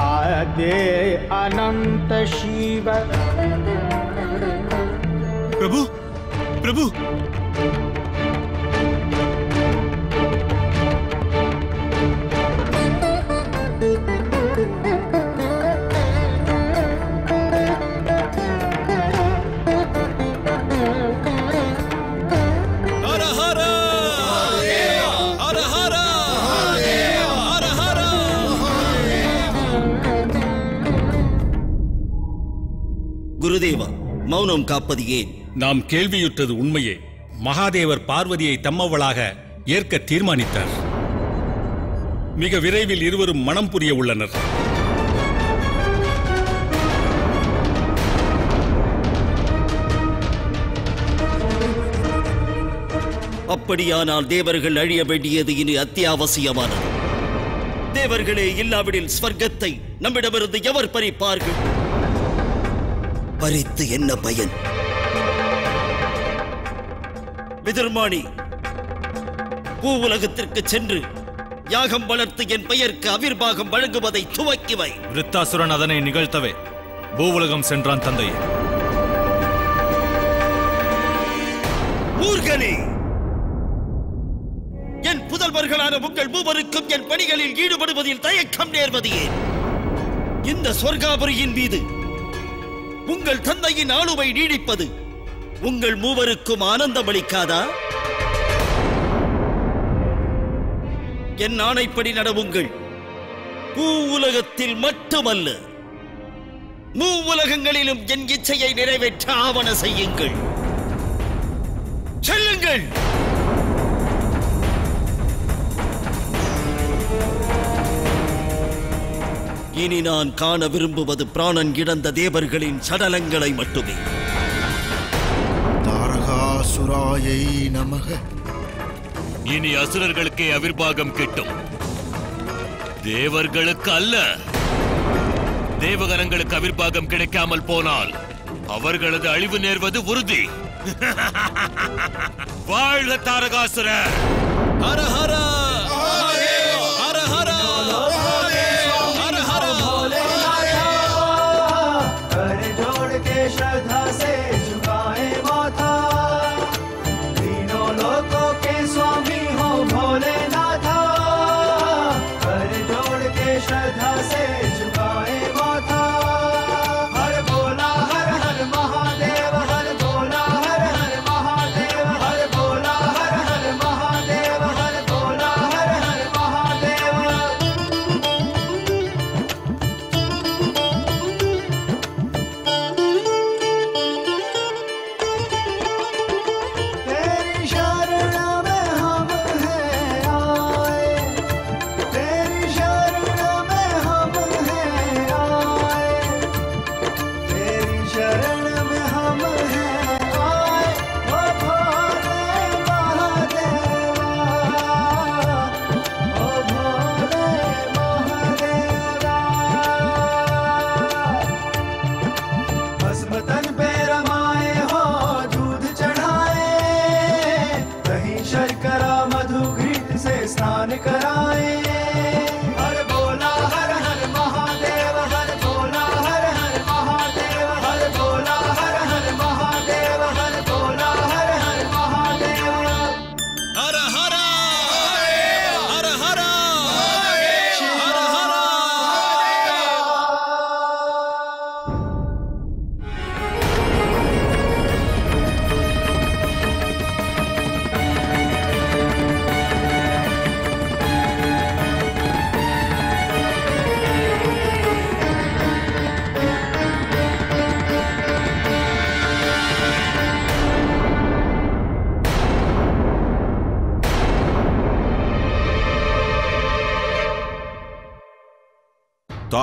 आदे अनंत शिव। प्रभु प्रभु। குருதேவா மௌனம் காப்பது ஏன் நாம் கேள்வியுற்றது உண்மையே. மகாதேவர் பார்வதியை தம்மவளாக ஏற்க தீர்மானித்தார். மிக விரைவில் இருவரும் மனம் புரிய உள்ளனர். அப்படியானால் தேவர்கள் அழிய வேண்டியது இனி அத்தியாவசியமானது. தேவர்களே இல்லாவிடில் ஸ்வர்க்கத்தை நம்மிடமிருந்து எவர் பறிப்பார்கள்? பறித்து என்ன பயன்? விதிர்மாணி பூ உலகத்திற்கு சென்று யாகம் வளர்த்து என் பெயருக்கு அவிர்வாகம் வழங்குவதை துவக்கி வை. விருத்தாசுரன் அதனை நிகழ்த்தவே. பூவுலகம் சென்றான் தந்தை மூர்கனே! என் புதல்வர்களான உங்கள் மூவருக்கும் என் பணிகளில் ஈடுபடுவதில் தயக்கம் நேர்வது ஏன் இந்த சொர்க்காபுரியின் மீது உங்கள் தந்தையின் ஆளுமை நீடிப்பது உங்கள் மூவருக்கும் ஆனந்தம் அளிக்காதா? என் ஆணைப்படி நடவுங்கள். பூ உலகத்தில் மட்டுமல்ல மூ உலகங்களிலும் என் இச்சையை நிறைவேற்ற ஆவண செய்யுங்கள். செல்லுங்கள்! இனி நான் காண விரும்புவது பிராணன் இழந்த தேவர்களின் சடலங்களை மட்டுமே. தாரகாசுராயை நமக. இனி அசுரர்களுக்கே அவிர்வாகம் கிட்டும். தேவர்களுக்கு அல்ல. தேவகணங்களுக்கு அவிர்வாகம் கிடைக்காமல் போனால் அவர்களது அழிவு நேர்வது உறுதி. வாழ்க தாரகாசுரர் ஹர ஹர ஹர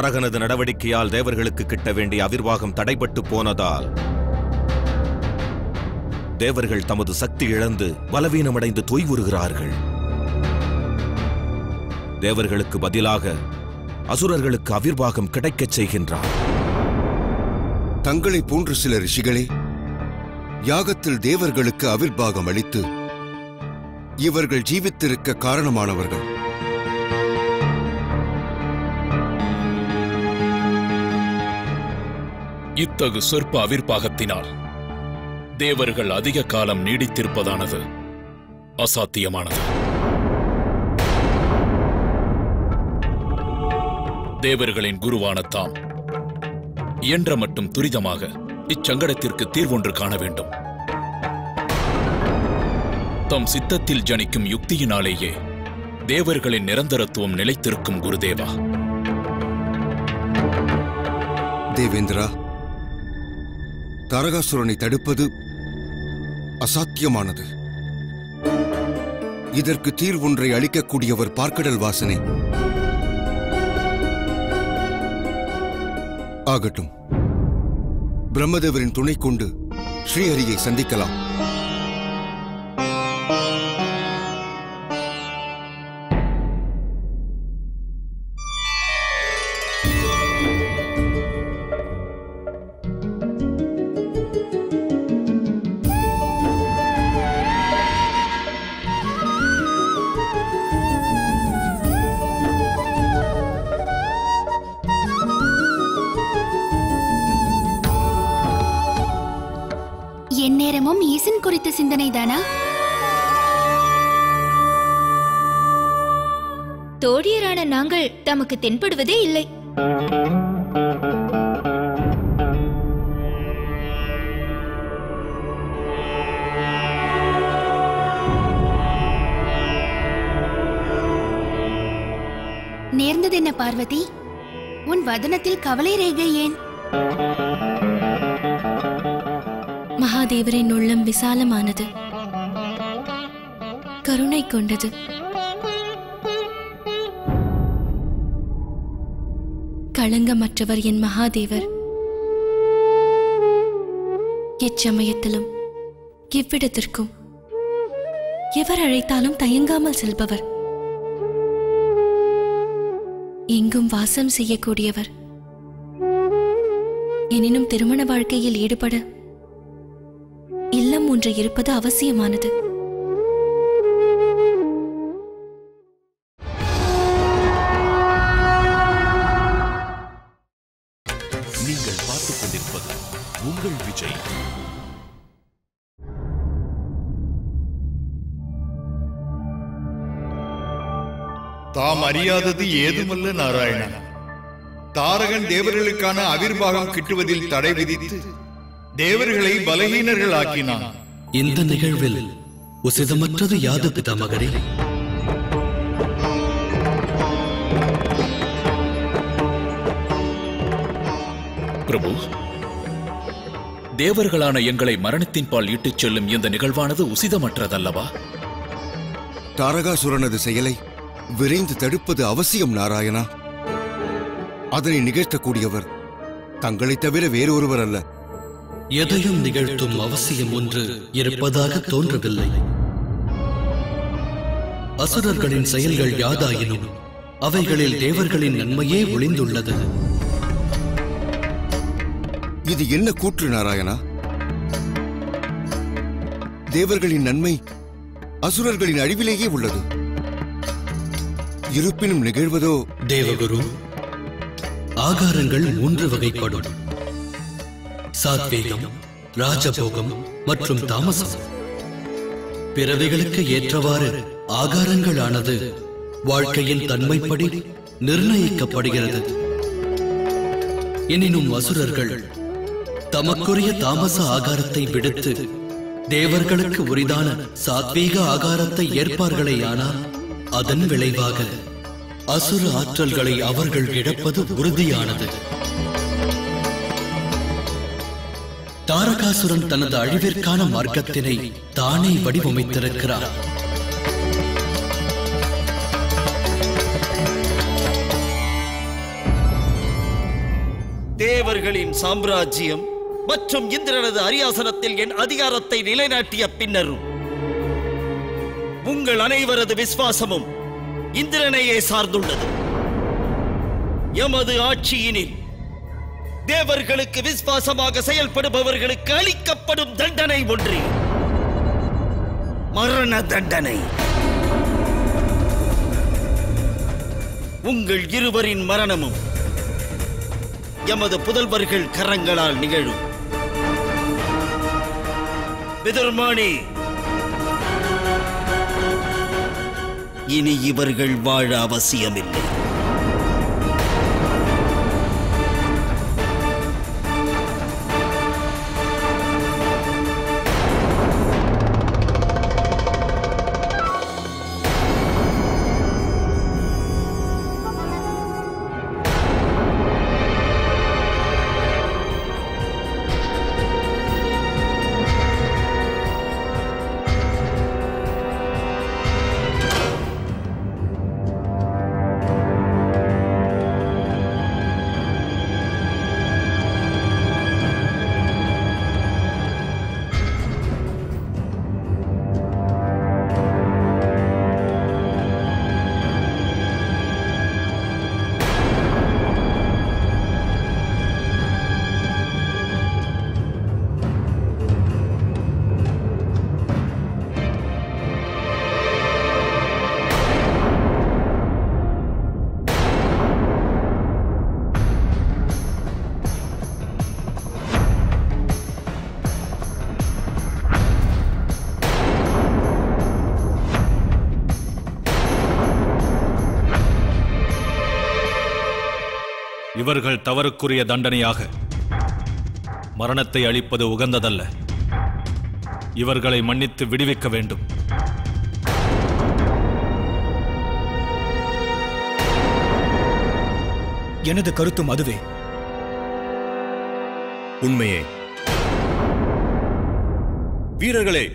தாரகனது நடவடிக்கையால் தேவர்களுக்கு கிட்ட வேண்டிய அவிர்வாகம் தடைபட்டு போனதால் தேவர்கள் தமது சக்தி இழந்து பலவீனமடைந்து தொய்வுறுகிறார்கள் தேவர்களுக்கு பதிலாக அசுரர்களுக்கு அவிர்வாகம் கிடைக்கச் செய்கின்றார் தங்களை போன்ற சில ரிஷிகளே யாகத்தில் தேவர்களுக்கு அவிர்வாகம் அளித்து இவர்கள் ஜீவித்திருக்க காரணமானவர்கள். இத்தகு சொற்ப அவிர்ப்பாகத்தினால் தேவர்கள் அதிக காலம் நீடித்திருப்பதானது அசாத்தியமானது. தேவர்களின் குருவான தாம் இயன்ற மட்டும் துரிதமாக இச்சங்கடத்திற்கு தீர்வொன்று காண வேண்டும். தம் சித்தத்தில் ஜனிக்கும் யுக்தியினாலேயே தேவர்களின் நிரந்தரத்துவம் நிலைத்திருக்கும் குருதேவா. தேவேந்திரா தாரகாசுரனை தடுப்பது அசாத்தியமானது. இதற்கு தீர்வொன்றை அளிக்கக்கூடியவர் பார்க்கடல் வாசனை. ஆகட்டும். பிரம்மதேவரின் துணை கொண்டு ஸ்ரீஹரியை சந்திக்கலாம். குறித்த சிந்தனைதானா தோழியரான நாங்கள் தமக்கு தென்படுவதே இல்லை. நேர்ந்தது என்ன பார்வதி? உன் வதனத்தில் கவலை ரேகை ஏன்? மகாதேவரின் உள்ளம் விசாலமானது. கருணை கொண்டது. களங்கமற்றவர் என் மகாதேவர். எச்சமயத்திலும் எவ்விடத்திற்கும் எவர் அழைத்தாலும் தயங்காமல் செல்பவர். எங்கும் வாசம் செய்யக்கூடியவர். எனினும் திருமண வாழ்க்கையில் ஈடுபட இல்லம் ஒன்று இருப்பது அவசியமானது. நீங்கள் பார்த்துக் கொண்டிருப்பது உங்கள் விஜய். தாம் அறியாதது ஏதுமல்ல நாராயணன் தாரகன் தேவர்களுக்கான அவிர்வாகம் கிட்டுவதில் தடை விதித்து தேவர்களை பலகீனர்கள் ஆக்கினான் இந்த நிகழ்வில் உசிதமற்றது யாது பிதாமகரே? பிரபு தேவர்களான எங்களை மரணத்தின் பால் இட்டுச் செல்லும் இந்த நிகழ்வானது உசிதமற்றதல்லவா? தாரகாசுரனது செயலை விரைந்து தடுப்பது அவசியம் நாராயணா. அதனை நிகழ்த்தக்கூடியவர் தங்களைத் தவிர வேறொருவர் அல்ல எதையும் நிகழ்த்தும் அவசியம் ஒன்று இருப்பதாக தோன்றவில்லை. அசுரர்களின் செயல்கள் யாதாயினும் அவைகளில் தேவர்களின் நன்மையே ஒளிந்துள்ளது. இது என்ன கூற்று நாராயணா? தேவர்களின் நன்மை அசுரர்களின் அழிவிலேயே உள்ளது. இருப்பினும் நிகழ்வதோ தேவகுரு ஆகாரங்கள் மூன்று வகைப்படும். சாத்வேகம் ராஜபோகம் மற்றும் தாமசம். பிறவிகளுக்கு ஏற்றவாறு ஆகாரங்களானது வாழ்க்கையின் தன்மைப்படி நிர்ணயிக்கப்படுகிறது. எனினும் அசுரர்கள் தமக்குரிய தாமச ஆகாரத்தை விடுத்து தேவர்களுக்கு உரிதான சாத்வீக ஆகாரத்தை ஏற்பார்களேயானால் அதன் விளைவாக அசுர ஆற்றல்களை அவர்கள் இழப்பது உறுதியானது. தாரகாசுரன் தனது அழிவிற்கான மார்க்கத்தினை தானே வடிவமைத்திருக்கிறார். தேவர்களின் சாம்ராஜ்யம் மற்றும் இந்திரனது அரியாசனத்தில் என் அதிகாரத்தை நிலைநாட்டிய பின்னரும் உங்கள் அனைவரது விசுவாசமும் இந்திரனையே சார்ந்துள்ளது. எமது ஆட்சியினில் தேவர்களுக்கு விசுவாசமாக செயல்படுபவர்களுக்கு அளிக்கப்படும் தண்டனை ஒன்று. மரண தண்டனை. உங்கள் இருவரின் மரணமும் எமது புதல்வர்கள் கரங்களால் நிகழும். விதுர்மானி இனி இவர்கள் வாழ அவசியமில்லை. இவர்கள் தவறுக்குரிய தண்டனையாக மரணத்தை அளிப்பது உகந்ததல்ல. இவர்களை மன்னித்து விடுவிக்க வேண்டும். எனது கருத்தும் அதுவே. உண்மையே. வீரர்களே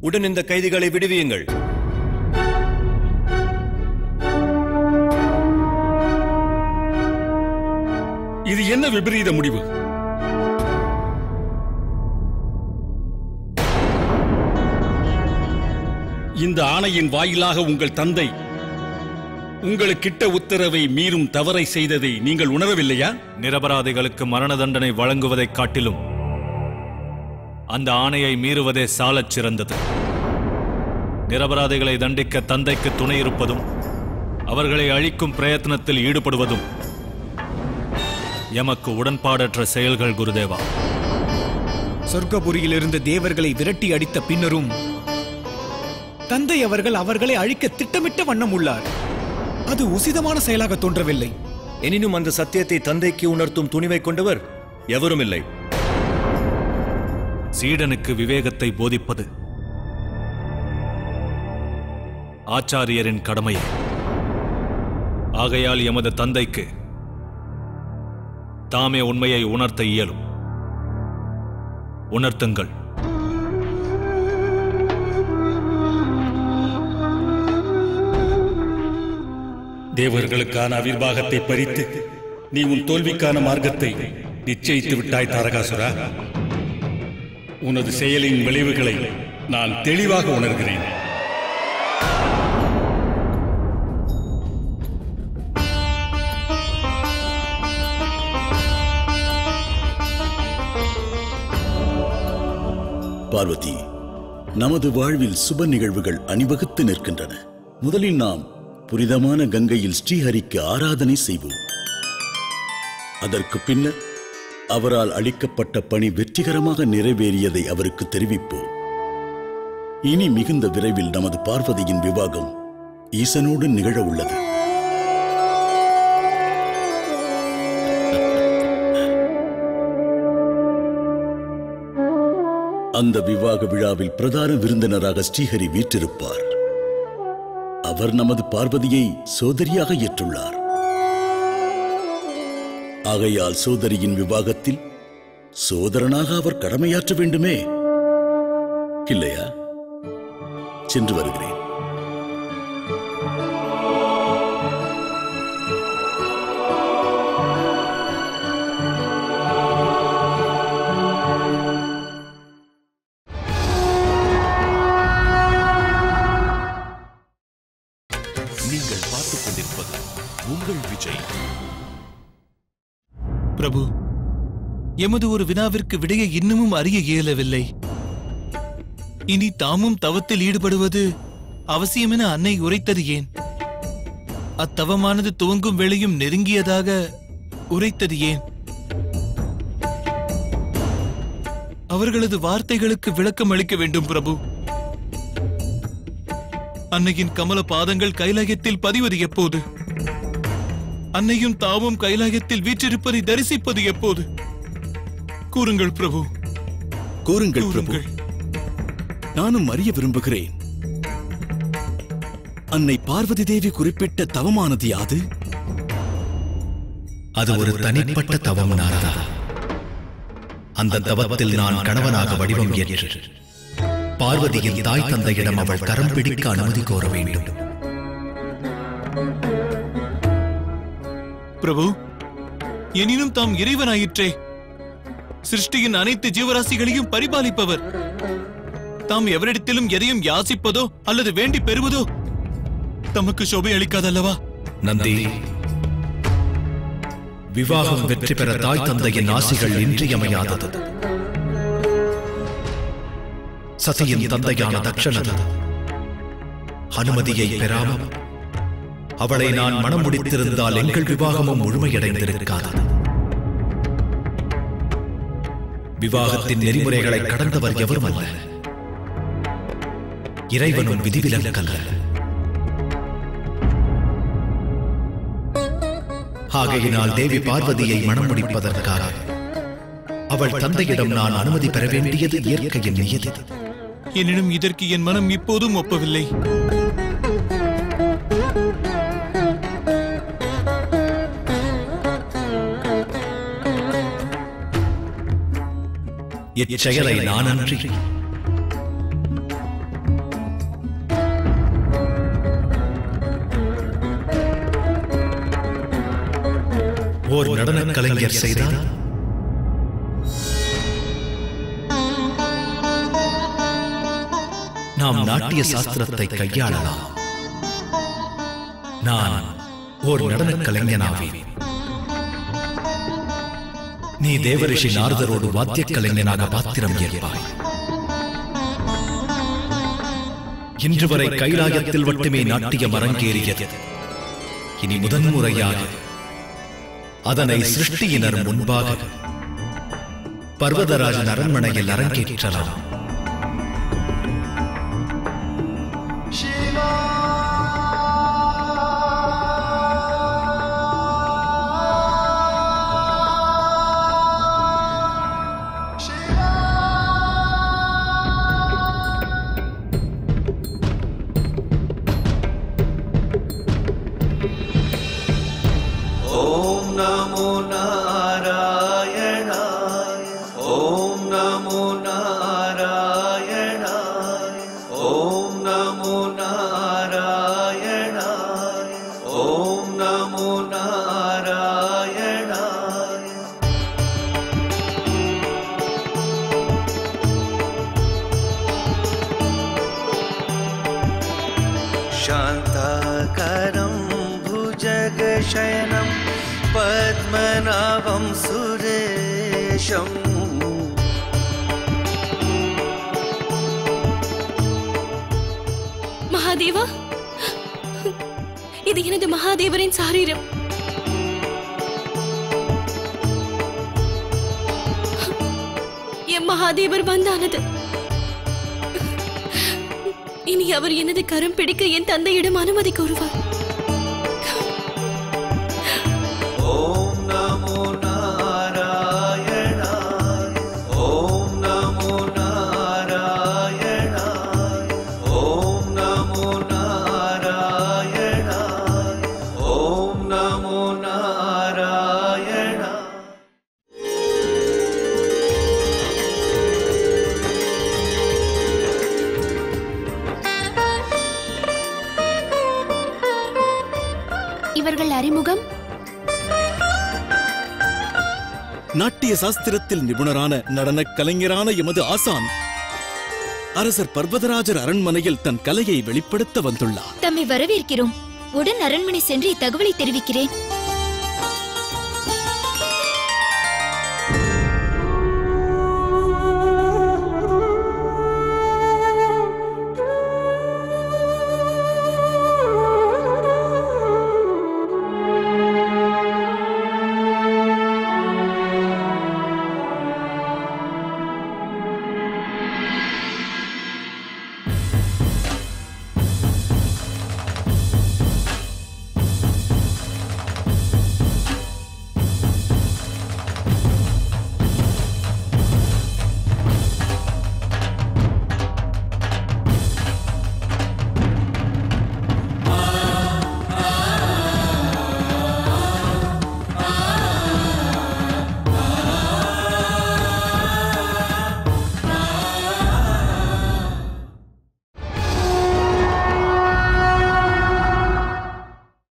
உடன் இந்த கைதிகளை விடுவியுங்கள். இது என்ன விபரீத முடிவு? இந்த ஆணையின் வாயிலாக உங்கள் தந்தை உங்களுக்கிட்ட உத்தரவை மீறும் தவறை செய்ததை நீங்கள் உணரவில்லையா? நிரபராதிகளுக்கு மரண தண்டனை வழங்குவதைக் காட்டிலும் அந்த ஆணையை மீறுவதே சாலச் சிறந்தது. நிரபராதிகளை தண்டிக்க தந்தைக்கு துணை இருப்பதும் அவர்களை அழிக்கும் பிரயத்னத்தில் ஈடுபடுவதும் எமக்கு உடன்பாடற்ற செயல்கள் குருதேவா. சொர்க்கபுரியிலிருந்து தேவர்களை விரட்டி அடித்த பின்னரும் தந்தை அவர்கள் அவர்களை அழிக்க திட்டமிட்ட வண்ணம் உள்ளார். அது உசிதமான செயலாக தோன்றவில்லை. எனினும் அந்த சத்தியத்தை தந்தைக்கு உணர்த்தும் துணிவை கொண்டவர் எவரும் இல்லை. சீடனுக்கு விவேகத்தை போதிப்பது ஆச்சாரியரின் கடமையே. ஆகையால் எமது தந்தைக்கு தாமே உண்மையை உணர்த்த இயலும். உணர்த்துங்கள். தேவர்களுக்கான அவிர்வாகத்தை பறித்து நீ உன் தோல்விக்கான மார்க்கத்தை நிச்சயித்து விட்டாய் தாரகாசுரா. உனது செயலின் விளைவுகளை நான் தெளிவாக உணர்கிறேன். பார்வதி நமது வாழ்வில் சுப நிகழ்வுகள் அணிவகுத்து நிற்கின்றன. முதலில் நாம் புனிதமான கங்கையில் ஸ்ரீஹரிக்கு ஆராதனை செய்வோம். அதற்கு பின்னர் அவரால் அளிக்கப்பட்ட பணி வெற்றிகரமாக நிறைவேறியதை அவருக்கு தெரிவிப்போம். இனி மிகுந்த விரைவில் நமது பார்வதியின் விவாகம் ஈசனோடு நிகழ உள்ளது. அந்த விவாக விழாவில் பிரதான விருந்தினராக ஸ்ரீஹரி வீற்றிருப்பார். அவர் நமது பார்வதியை சோதரியாக ஏற்றுள்ளார். ஆகையால் சோதரியின் விவாகத்தில் சோதரனாக அவர் கடமையாற்ற வேண்டுமே? இல்லையா? சென்று வருகிறேன். நீங்கள் பார்த்துக் கொண்டிருப்பது உங்கள் விஜய். பிரபு எமது ஒரு வினாவிற்கு விடையை இன்னமும் அறிய இயலவில்லை. இனி தாமும் தவத்தில் ஈடுபடுவது அவசியம் என அன்னை உரைத்தது ஏன் அத்தவமானது துவங்கும் வேளையும் நெருங்கியதாக உரைத்தது ஏன் அவர்களது வார்த்தைகளுக்கு விளக்கம் அளிக்க வேண்டும் பிரபு. அன்னையின் கமல பாதங்கள் கைலாயத்தில் பதிவது எப்போது அன்னையும் தாமும் கைலாயத்தில் வீற்றிருப்பதை தரிசிப்பது எப்போது? கூறுங்கள் பிரபு. கூறுங்கள் பிரபு. நானும் அறிய விரும்புகிறேன். அன்னை பார்வதி தேவி குறிப்பிட்ட தவமானது யாது? அது ஒரு தனிப்பட்ட தவம் நாரதா. அந்த தவத்தில் நான் கணவனாக வடிவம் ஏற்று. பார்வதியின் தாய் தந்தையிடம் அவள் கரம் பிடிக்க அனுமதி கோர வேண்டும். பிரபு எனினும் தாம் இறைவனாயிற்றே. சிருஷ்டியின் அனைத்து ஜீவராசிகளையும் பரிபாலிப்பவர். தாம் எவரிடத்திலும் எதையும் யாசிப்பதோ அல்லது வேண்டி பெறுவதோ தமக்கு சோபை அளிக்காதல்லவா? நந்தி விவாகம் வெற்றி பெற தாய் தந்தையின் ஆசிகள் இன்றியமையாதது. சசியின் தந்தையான தட்சணன் அனுமதியை பெறாமல் அவளை நான் மனம் முடித்திருந்தால் எங்கள் விவாகமும் முழுமையடைந்திருக்காது. விவாகத்தின் நெறிமுறைகளை கடந்தவர் எவரும் அல்ல. இறைவனும் விதிவிலக்கல்ல. ஆகையினால் தேவி பார்வதியை மனம் முடிப்பதற்காக அவள் தந்தையிடம் நான் அனுமதி பெற வேண்டியது இயற்கையின் நியதி. எனினும் இதற்கு என் மனம் இப்போதும் ஒப்பவில்லை. இச்செயலை நான் அன்றி. ஓர் நடன கலைஞர் செய்தால் நாம் நாட்டிய சாஸ்திரத்தை கையாளலாம். நான் ஓர் நடனக் கலைஞனாவேன் நீ தேவரிஷி நாரதரோடு வாத்திய கலைஞனாக பாத்திரம் ஏற்பாய். இன்று வரை கைலாயத்தில் மட்டுமே நாட்டிய மரங்கேறியது இனி முதன்முறையாக அதனை சிருஷ்டியினர் முன்பாக பர்வதராஜன் அரண்மனையில் அரங்கேற்றலாம். மோஷம் மகாதேவா? இது எனது மகாதேவரின் சாரீரம். என் மகாதேவர் வந்தானது. இனி அவர் எனது கரம் பிடிக்க என் தந்தையிடம் அனுமதி கூறுவார் இவர்கள் அறிமுகம்? நாட்டிய சாஸ்திரத்தில் நிபுணரான நடனக் கலைஞரான எமது ஆசான் அரசர் பர்வதராஜர் அரண்மனையில் தன் கலையை வெளிப்படுத்த வந்துள்ளார். தம்மை வரவேற்கிறோம். உடன் அரண்மனை சென்று இத்தகவலை தெரிவிக்கிறேன்.